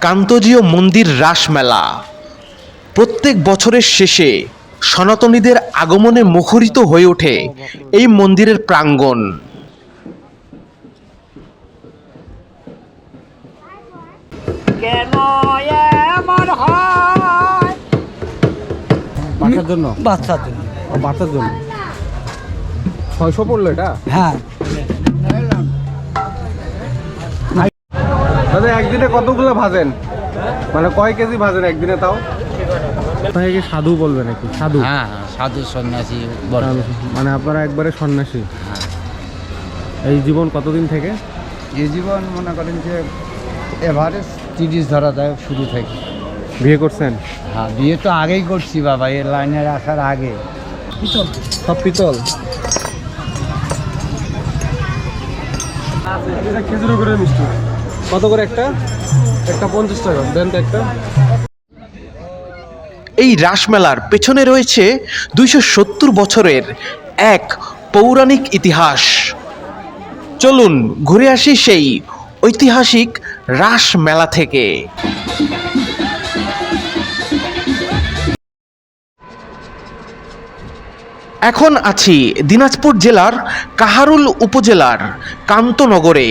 কান্তজীয় মন্দির রাসমেলা। প্রত্যেক বছরের শেষে সনাতনীদের আগমনে মুখরিত হয়ে ওঠে এই মন্দিরের প্রাঙ্গণ। হয়? বাচ্চার জন্য। বাচ্চার জন্য। বাচ্চার জন্য। ছয়শো পড়ল এটা? হ্যাঁ। দাদা একদিনে কতগুলো ভাজেন? মানে কয় কেজি ভাজেন একদিনে তাও? আপনাকে কি সাধু বলবে নাকি? সাধু? হ্যাঁ হ্যাঁ সাধু সন্ন্যাসী বলে মানে আপনারা একবারে সন্ন্যাসী? এই জীবন কতদিন থেকে? এই জীবন মনে করেন যে এভারেজ তিরিশ ধরা যায় শুরু থেকে। বিয়ে করছেন? হ্যাঁ বিয়ে তো আগেই করছি বাবা এর লাইনে আসার আগে। সব পিতল? খেজুর করে মিষ্টি। কত করে একটা? একটা পঞ্চাশ টাকা। দেন তো একটা। এই রাসমেলার পেছনে রয়েছে দুইশো সত্তর বছরের এক পৌরাণিক ইতিহাস। চলুন ঘুরে আসি সেই ঐতিহাসিক রাসমেলা থেকে। এখন আছি দিনাজপুর জেলার কাহারুল উপজেলার কান্তনগরে।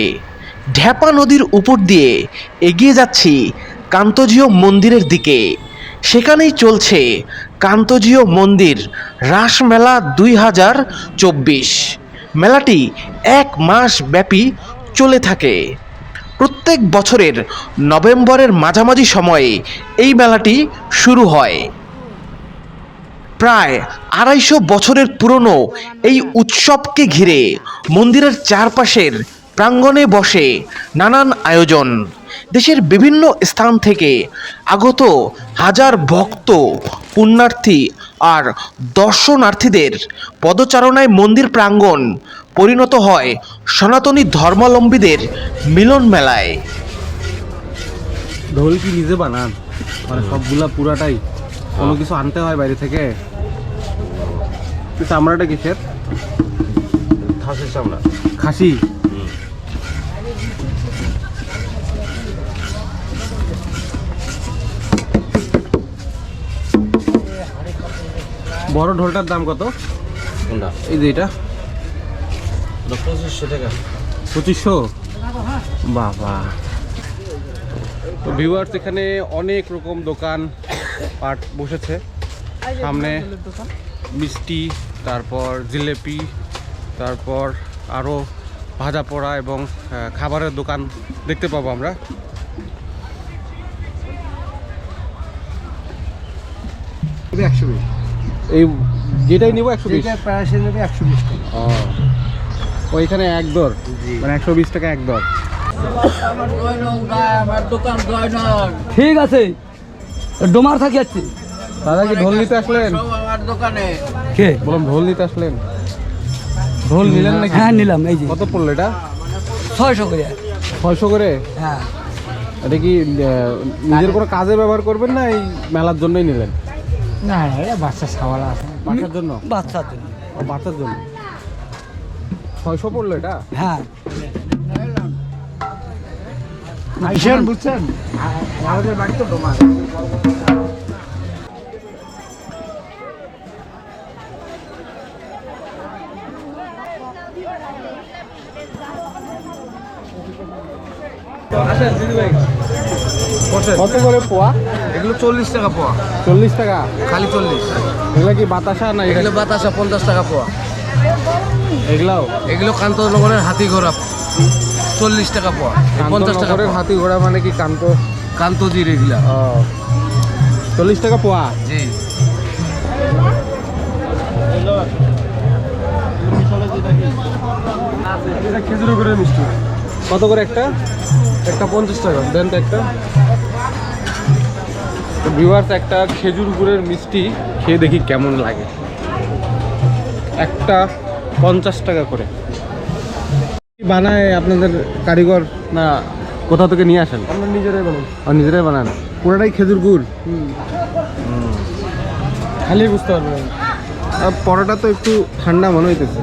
ঢ্যাপা নদীর উপর দিয়ে এগিয়ে যাচ্ছি কান্তজীয় মন্দিরের দিকে। সেখানেই চলছে কান্তজীয় মন্দির রাসমেলা দুই হাজার চব্বিশ। মেলাটি এক মাস ব্যাপী চলে থাকে। প্রত্যেক বছরের নভেম্বরের মাঝামাঝি সময়ে এই মেলাটি শুরু হয়। প্রায় আড়াইশো বছরের পুরনো এই উৎসবকে ঘিরে মন্দিরের চারপাশের প্রাঙ্গণে বসে নানান আয়োজন। দেশের বিভিন্ন স্থান থেকে আগত হাজার ভক্ত পুণ্যার্থী আর দর্শনার্থীদের পদচারণায় মন্দির প্রাঙ্গণ পরিণত হয় সনাতনী ধর্মাবলম্বীদের মিলন মেলায়। ঢোল কি নিজে বানান? মানে সবগুলা পুরাটাই। কোনো কিছু আনতে হয় বাইরে থেকে? চামড়াটা কিসের খাসির চামড়া। খাসি? বড় ঢোলটার দাম কত? এই যে এটা। পঁচিশশো টাকা। পঁচিশশো? বাবা। তো ভিউয়ার্স এখানে অনেক রকম দোকান পাট বসেছে। সামনে মিষ্টি তারপর জিলেপি তারপর আরও ভাজা পোড়া এবং খাবারের দোকান দেখতে পাবো আমরা। একশো বিশ। এই যেটাই নিব একশো বিশ। প্রাইসে নেবে একশো বিশ টাকা। ও। ওইখানে এক দর? মানে একশো বিশ টাকা এক দর। ঠিক আছে। ডোমার থাকি যাচ্ছে দাদা কি ঢোল নিতে আসলেন? দোকানে কে? বললাম ঢোল নিতে আসলেন? ঢোল নিলেন নাকি? হ্যাঁ নিলাম এই যে। কত পড়ল এটা? ছয়শো করে। ছয়শো করে? হ্যাঁ। এটা কি নিজের কোনো কাজে ব্যবহার করবেন না এই মেলার জন্যই নিলেন? না এটা বাচ্চা সাওয়ালা আছে। বাচ্চার জন্য? বাচ্চার জন্য। ও বাচ্চার জন্য? ছয়শো পড়ল এটা? হ্যাঁ। আইসেন বুঝছেন? আমাদের বাড়ি তো ডোমার কত করে পোয়া? এগুলো চল্লিশ টাকা পোয়া। চল্লিশ টাকা? খালি চল্লিশ। এগুলো কি বাতাসা না এগুলো বাতাসা পঞ্চাশ টাকা পোয়া। এগুলাও? এগুলো কান্তনগরের হাতি ঘোড়া চল্লিশ টাকা পোয়া। পঞ্চাশ টাকা। হাতি ঘোড়া মানে কি কান্ত? কান্তজির এগুলা। চল্লিশ টাকা পোয়া? জি। খেজুর করে মিষ্টি। কত করে একটা? একটা পঞ্চাশ টাকা। দেন তো একটা। তো ভিউয়ার্স একটা খেজুর গুড়ের মিষ্টি খেয়ে দেখি কেমন লাগে। একটা পঞ্চাশ টাকা করে। বানায় আপনাদের কারিগর না কোথা থেকে নিয়ে আসেন? আমরা নিজেরাই বানাই। আর নিজেরাই বানান? পুরোটাই খেজুর গুড়। খালি বুঝতে পারবেন। আর পরোটা তো একটু ঠান্ডা মনে হইতেছে।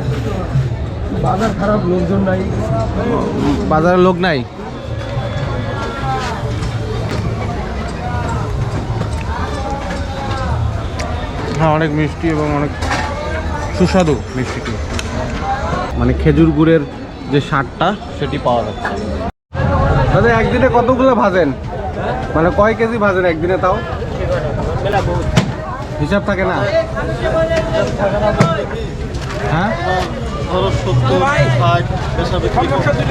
বাজার খারাপ লোকজন নাই। বাজারে লোক নাই। হ্যাঁ অনেক মিষ্টি এবং অনেক সুস্বাদু মিষ্টিটি মানে খেজুর গুড়ের যে সারটা সেটি পাওয়া যাচ্ছে। দাদা একদিনে কতগুলো ভাজেন? মানে কয় কেজি ভাজেন একদিনে তাও? হিসাব থাকে না? হ্যাঁ?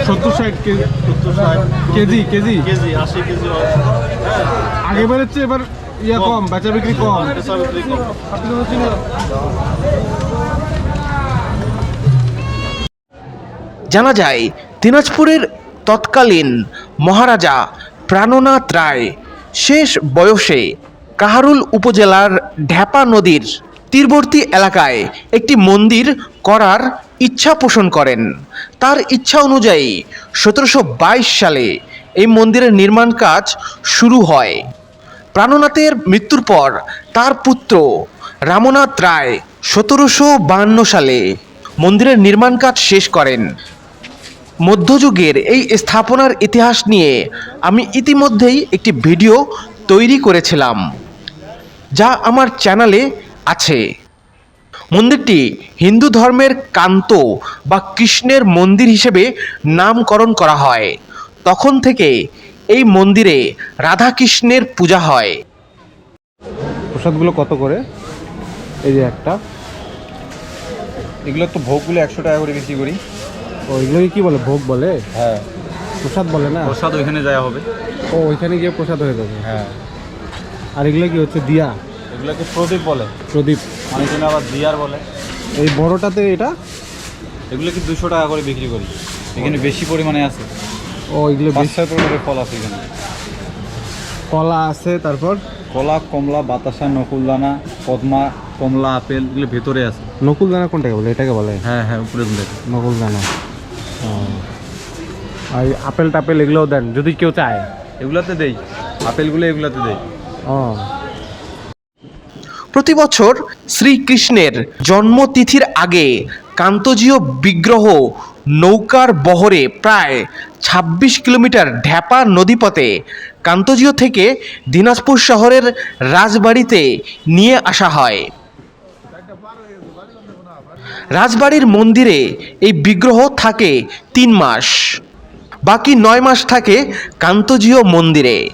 সত্তর ষাট কেজি। কেজি। কেজি। কেজি আশি কেজি আগে বেরোচ্ছে এবার ইয়ে কম বেচা বিক্রি কম। বেচা বিক্রি কম। জানা যায় দিনাজপুরের তৎকালীন মহারাজা প্রাণনাথ রায় শেষ বয়সে কাহারুল উপজেলার ঢ্যাপা নদীর তীরবর্তী এলাকায় একটি মন্দির করার ইচ্ছা পোষণ করেন। তার ইচ্ছা অনুযায়ী সতেরোশো বাইশ সালে এই মন্দিরের নির্মাণ কাজ শুরু হয়। প্রাণনাথের মৃত্যুর পর তার পুত্র রামনাথ রায় সতেরোশো বাহান্ন সালে মন্দিরের নির্মাণ কাজ শেষ করেন। মধ্যযুগের এই স্থাপনার ইতিহাস নিয়ে আমি ইতিমধ্যেই একটি ভিডিও তৈরি করেছিলাম, যা আমার চ্যানেলে আছে। মন্দিরটি হিন্দু ধর্মের কান্ত বা কৃষ্ণের মন্দির হিসেবে নামকরণ করা হয়। তখন থেকে এই মন্দিরে রাধা কৃষ্ণের পূজা হয়। প্রসাদগুলো কত করে? এই যে একটা। এগুলো তো ভোগগুলো একশো টাকা করে বিক্রি করি। ও এগুলোকে কি বলে? ভোগ বলে? হ্যাঁ। প্রসাদ বলে না? প্রসাদ ওইখানে যাওয়া হবে। ও ওইখানে গিয়ে প্রসাদ হয়ে যাবে। হ্যাঁ। আর এগুলো কি হচ্ছে? দিয়া? এগুলোকে প্রদীপ বলে। প্রদীপ। অনেকজনে আবার দিয়ার বলে। এই বড়টাতে এটা? এগুলো কি দুশো টাকা করে বিক্রি করি। এখানে বেশি পরিমাণে আছে। ও এগুলো পাঁচ বেশ প্রকারের ফল আছে এখানে। কলা আছে তারপর? কলা কমলা বাতাসা নকুলদানা পদ্মা কমলা আপেল এগুলো ভেতরে আছে। নকুল দানা কোনটাকে বলে? এটাকে বলে? হ্যাঁ হ্যাঁ উপরে দেখে নকুল দানা আর এই আপেল টাপেল এগুলোও দেন যদি কেউ চায়। এগুলাতে দেই। আপেলগুলো এগুলাতে দেই। ও। প্রতি বছর শ্রীকৃষ্ণের জন্মতিথির আগে কান্তজীয় বিগ্রহ নৌকার বহরে প্রায় ২৬ কিলোমিটার ঢ্যাপা নদীপথে কান্তজীয় থেকে দিনাজপুর শহরের রাজবাড়িতে নিয়ে আসা হয়। রাজবাড়ির মন্দিরে এই বিগ্রহ থাকে তিন মাস। বাকি নয় মাস থাকে কান্তজীয় মন্দিরে।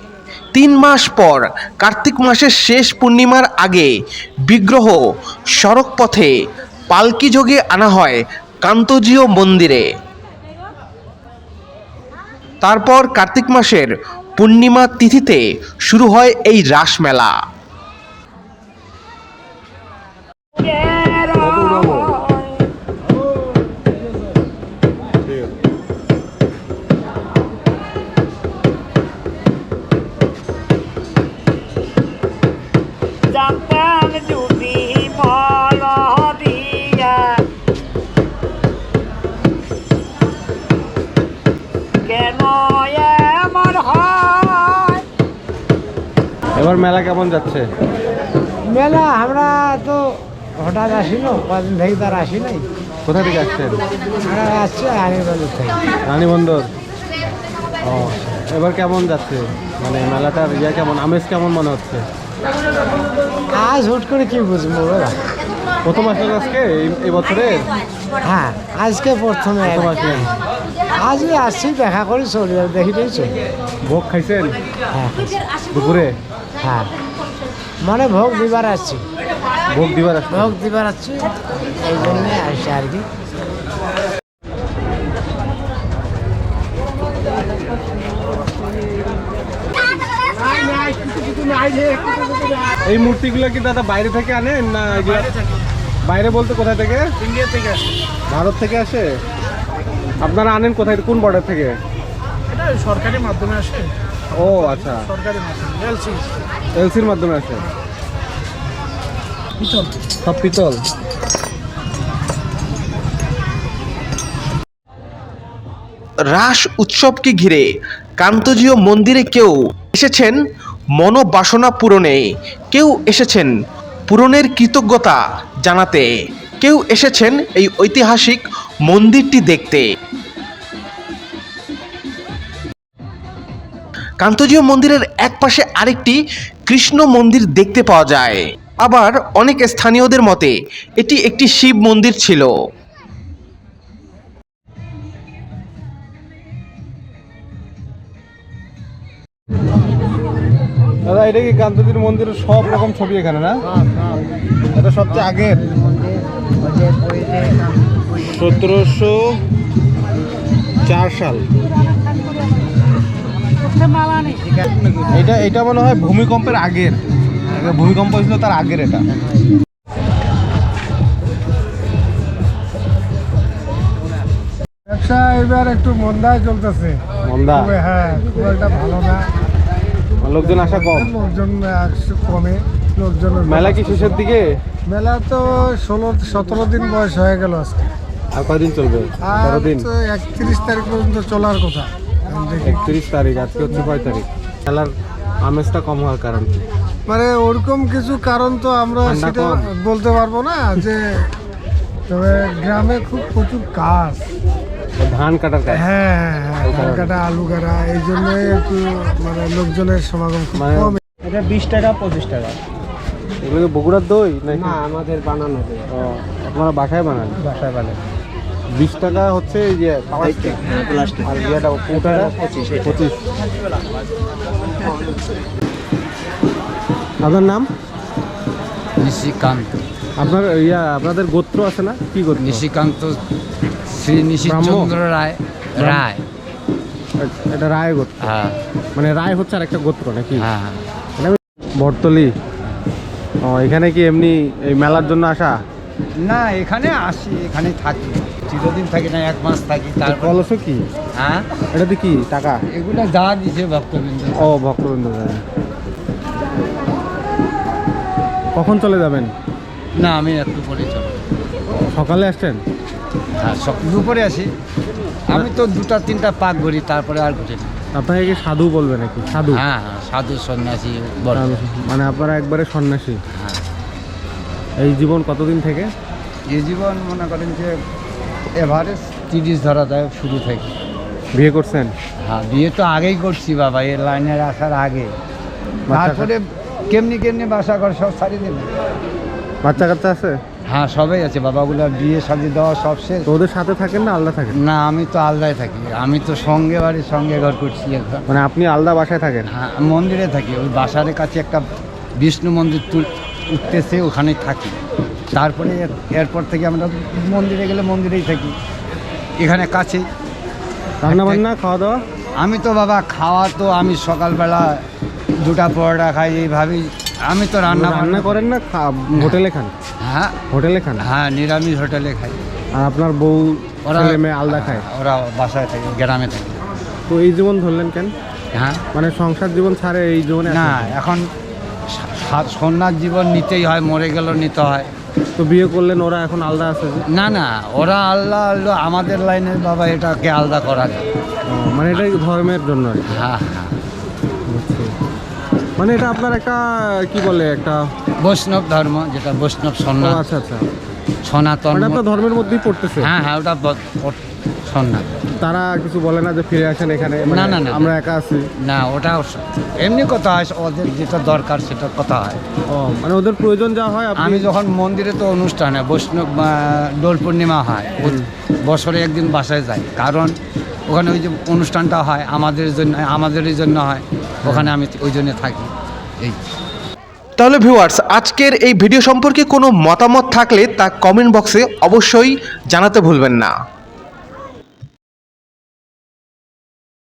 তিন মাস পর কার্তিক মাসের শেষ পূর্ণিমার আগে বিগ্রহ সড়ক পথে পালকি যোগে আনা হয় কান্তজীয় মন্দিরে। তারপর কার্তিক মাসের পূর্ণিমা তিথিতে শুরু হয় এই রাসমেলা। এবার মেলা কেমন যাচ্ছে? মেলা আমরা তো হঠাৎ আসি না কদিন থেকে তার আসি নাই। কোথা থেকে আসছেন? আমরা আসছি আনিবাজার থেকে। রানীবন্দর। ও এবার কেমন যাচ্ছে? মানে মেলাটার ইয়ে কেমন আমেজ কেমন মনে হচ্ছে? আজ হুট করে কি বুঝব বাবা প্রথম আসলেন আজকে এই- বছরের হ্যাঁ আজকে প্রথমে। প্রথম আসলেন। আজই আসছি দেখা করি চলি দেখি দেখছি ভোগ খাইছেন? হ্যাঁ। দুপুরে? হ্যাঁ। মানে ভোগ দিবার আসছি ভোগ দিবার আসলেন ভোগ দিবার আসছি এই জন্যে আসছে আর কি। এই মূর্তিগুলো কি দাদা বাইরে থেকে আনেন না বাইরে বলতে কোথায় থেকে? ইন্ডিয়া থেকে আসে। ভারত থেকে আসে? আপনারা আনেন কোথায়? কোন বর্ডার থেকে? সরকারি মাধ্যমে আসে। ও আচ্ছা। সরকারি মাধ্যমে এলসি এলসির মাধ্যমে আসে। সব পিতল। রাস উৎসবকে ঘিরে কান্তজীয় মন্দিরে কেউ এসেছেন মনোবাসনা পূরণে। কেউ এসেছেন পূরণের কৃতজ্ঞতা জানাতে। কেউ এসেছেন এই ঐতিহাসিক মন্দিরটি দেখতে। কান্তজীয় মন্দিরের এক পাশে আরেকটি কৃষ্ণ মন্দির দেখতে পাওয়া যায়। আবার অনেক স্থানীয়দের মতে, এটি একটি শিব মন্দির ছিল। দাদা, এটা কি কান্তজির মন্দিরের সব রকম ছবি এখানে, না? এটা সবচেয়ে আগের। সতেরোশো চার সাল। এটা এটা মনে হয় ভূমিকম্পের আগের। ভূমিকম্প হয়েছিল তার আগের এটা। ব্যবসা এবার একটু মন্দায় চলতেছে। মন্দা? হ্যাঁ খুব একটা ভালো না। লোকজন আসা কম? লোকজন কমে। লোকজন মেলা কি শেষের দিকে? মেলা তো ষোলো সতেরো দিন বয়স হয়ে গেল আজকে। আর চলবে? আর একত্রিশ তারিখ পর্যন্ত চলার কথা। একত্রিশ তারিখ আজকে হচ্ছে কয় তারিখ? মেলার আমেজটা কম হওয়ার কারণ কি? মানে ওরকম কিছু কারণ তো আমরা সেটা বলতে পারব না যে তবে গ্রামে খুব প্রচুর কাজ। ধান কাটার কাজ? হ্যাঁ হ্যাঁ হ্যাঁ ধান কাটা আলু কাটা এই জন্য একটু মানে লোকজনের সমাগম খুব মানে- কম। এটা বিশ টাকা পঁচিশ টাকা। এগুলো বগুড়ার দই নাকি? না আমাদের বানানো ও, আপনারা বাসায় বানান? বাসায় বানানো বিশ টাকা হচ্ছে এই যে প্লাস্টিক আর ইয়েটা পঁচিশ পঁচিশ। আপনার নাম? নিশিকান্ত। আপনার ইয়া আপনাদের গোত্র আছে না? কি গোত্র? নিশিকান্ত শ্রী নিশিচন্দ্র রায় রায়। এটা রায় গোত্র। হ্যাঁ। মানে রায় হচ্ছে আর একটা গোত্র নাকি? হ্যাঁ হ্যাঁ। বটতলি। ও এখানে কি এমনি এই মেলার জন্য আসা? না এখানে আসি এখানে থাকি। চিরদিন থাকি না এক মাস থাকি তারপর কলস কি? হ্যাঁ? এটাতে কি টাকা? এগুলো যা দিছে ভক্তবৃন্দ। ও ভক্তবৃন্দ কখন চলে যাবেন? না আমি একটু পরে চলো সকালে আসছেন? হ্যাঁ সব দুপুরে আসি। আমি তো দুটা তিনটা পাক ঘুরি তারপরে আর ঘুরি আপনাকে কি সাধু বলবে নাকি? সাধু? হ্যাঁ হ্যাঁ সাধু সন্ন্যাসী মানে আপনারা একবারে সন্ন্যাসী? হ্যাঁ। এই জীবন কতদিন থেকে? এই জীবন মনে করেন যে এভারেজ তিরিশ ধরা যায় শুরু থেকে। বিয়ে করছেন? হ্যাঁ বিয়ে তো আগেই করছি বাবা এর লাইনে আসার আগে। তারপরে কেমনি কেমনি বাসা ঘর সব ছাড়িয়ে দিল বাচ্চা কাচ্চা আছে? হ্যাঁ সবাই আছে বাবাগুলো বিয়ে সাজিয়ে দেওয়া সব শেষ। ওদের সাথে থাকেন না আলাদা থাকেন? না আমি তো আলাদাই থাকি। আমি তো সঙ্গে বাড়ির সঙ্গে ঘর করছি মানে আপনি আলাদা বাসায় থাকেন? হ্যাঁ মন্দিরে থাকি। ওই বাসারের কাছে একটা বিষ্ণু মন্দির উঠতেছে ওখানে থাকি। তারপরে এরপর থেকে আমরা মন্দিরে গেলে মন্দিরেই থাকি। এখানে কাছে। রান্না বান্না খাওয়া দাওয়া? আমি তো বাবা খাওয়া তো আমি সকালবেলা দুটা পরোটা খাই এইভাবেই। আমি তো রান্না রান্না করেন না হোটেলে খান? হ্যাঁ। হোটেলে খান? হ্যাঁ নিরামিষ হোটেলে খাই। আর আপনার বউ ওরা মেয়ে আলাদা খায়? ওরা বাসায় থাকে গ্রামে থাকে। তো এই জীবন ধরলেন কেন? হ্যাঁ। মানে সংসার জীবন ছাড়ে এই জীবনে না এখন সন্ন্যাস জীবন নিতেই হয় মরে গেলেও নিতে হয়। তো বিয়ে করলেন ওরা এখন আলাদা আছে? না না ওরা আল্লাহ আল্লাহ আমাদের লাইনের বাবা এটাকে আলাদা করা যায়। মানে এটা ধর্মের জন্য হ্যাঁ হ্যাঁ। মানে এটা আপনার একটা কি বলে একটা বৈষ্ণব ধর্ম যেটা বৈষ্ণব সন্ন্যাস। আচ্ছা আচ্ছা। সনাতন মানে ধর্মের মধ্যেই পড়তেছে। হ্যাঁ হ্যাঁ ওটা সন্ন্যাস। তারা কিছু বলে না যে ফিরে আসেন এখানে? মানে না, না, না। আমরা একা আছি। না ওটা এমনি কথা হয় ওদের যেটা দরকার সেটা কথা হয়। ও মানে ওদের প্রয়োজন যা হয় আমি যখন মন্দিরে তো অনুষ্ঠান হয় বৈষ্ণব দোল পূর্ণিমা হয় বছরে একদিন বাসায় যাই। কারণ ওখানে ওই যে অনুষ্ঠানটা হয় আমাদের জন্য আমাদেরই জন্য হয় ওখানে আমি ওই জন্য থাকি। এই। তাহলে ভিউয়ার্স আজকের এই ভিডিও সম্পর্কে কোনো মতামত থাকলে তা কমেন্ট বক্সে অবশ্যই জানাতে ভুলবেন না।